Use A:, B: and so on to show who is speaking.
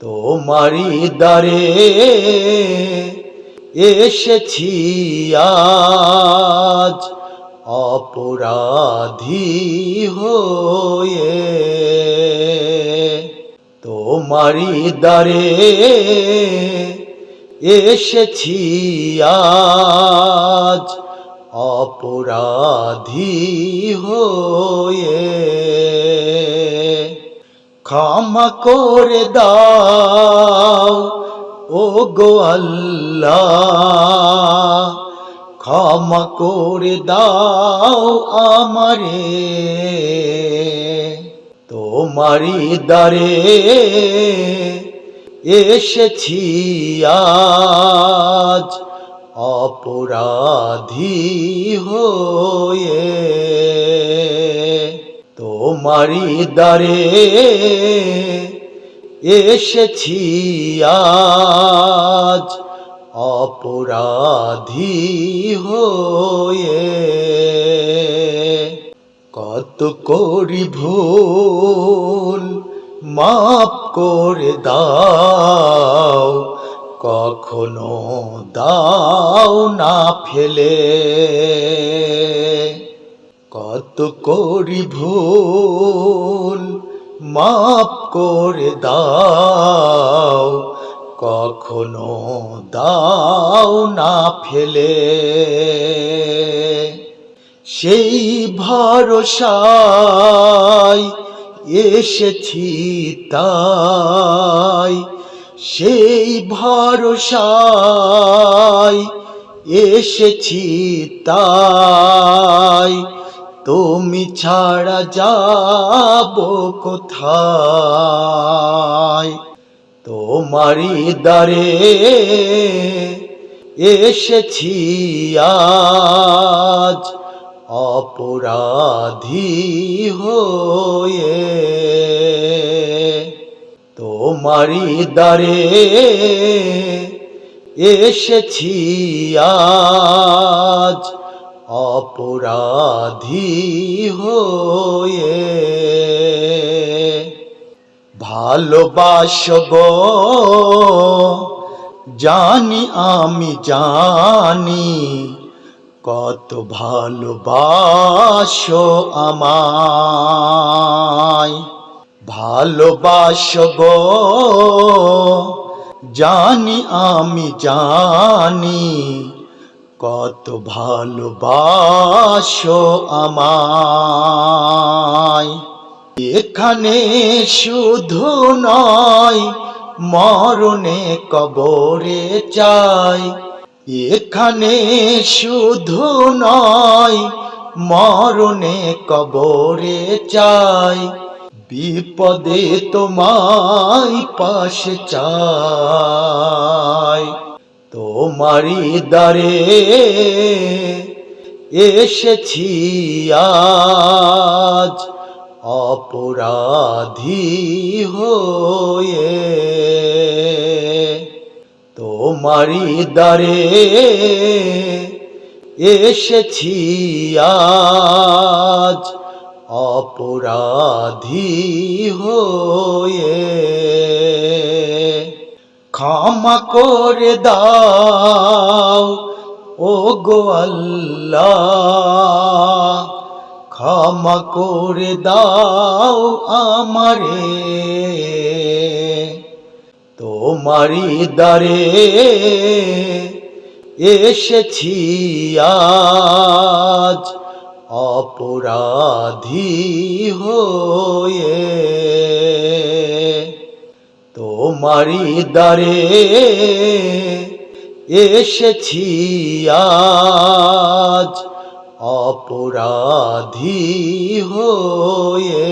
A: তোমারি দ্বারে এসেছি আজ অপরাধী হয়ে। তোমারি দ্বারে এসেছি আজ অপরাধী হয়ে। ক্ষমা করে দাও। ও গো আল্লাহ, ক্ষমা করে দাও আমারে। তোমারি দ্বারে এসেছি আজ, অপরাধী হয়ে। তোমারি দ্বারে এসেছি আজ অপরাধী হয়ে। কত করি ভুল মাপ করে দাও, কখনো দাও না ফেলে। কত করি ভুল মাপ করে দাও, কখনো দাও না ফেলে। সেই ভরসায় এসেছি তাই, সেই ভরসায় এসেছি তাই। তুমি ছাড়া যাব কোথায়? তোমারি দ্বারে এসেছি আজ। অপরাধী হয়ে তোমারি দ্বারে এসেছি আজ। অপরাধী হয়ে ভালোবাসব। জানি আমি জানি কত ভালোবাসো আমায়। ভালোবাসব। জানি আমি জানি কত ভালোবাসো আমায়। এখানে শুধু নয়, মরণে কবরে চাই। এখানে শুধু নয়, মরণে কবরে চাই। বিপদে তোমায় পাশে চাই। তোমারি দ্বারে এসেছি আজ অপরাধী হয়ে। তোমারি দ্বারে এসেছি আজ অপরাধী হয়ে। ক্ষমা করে দাও। ও গো আল্লাহ, ক্ষমা করে দাও আমারে। তোমারি দ্বারে এসেছি আজ অপরাধী হয়ে। তোমারি দারে এসেছি আজ অপরাধী হয়ে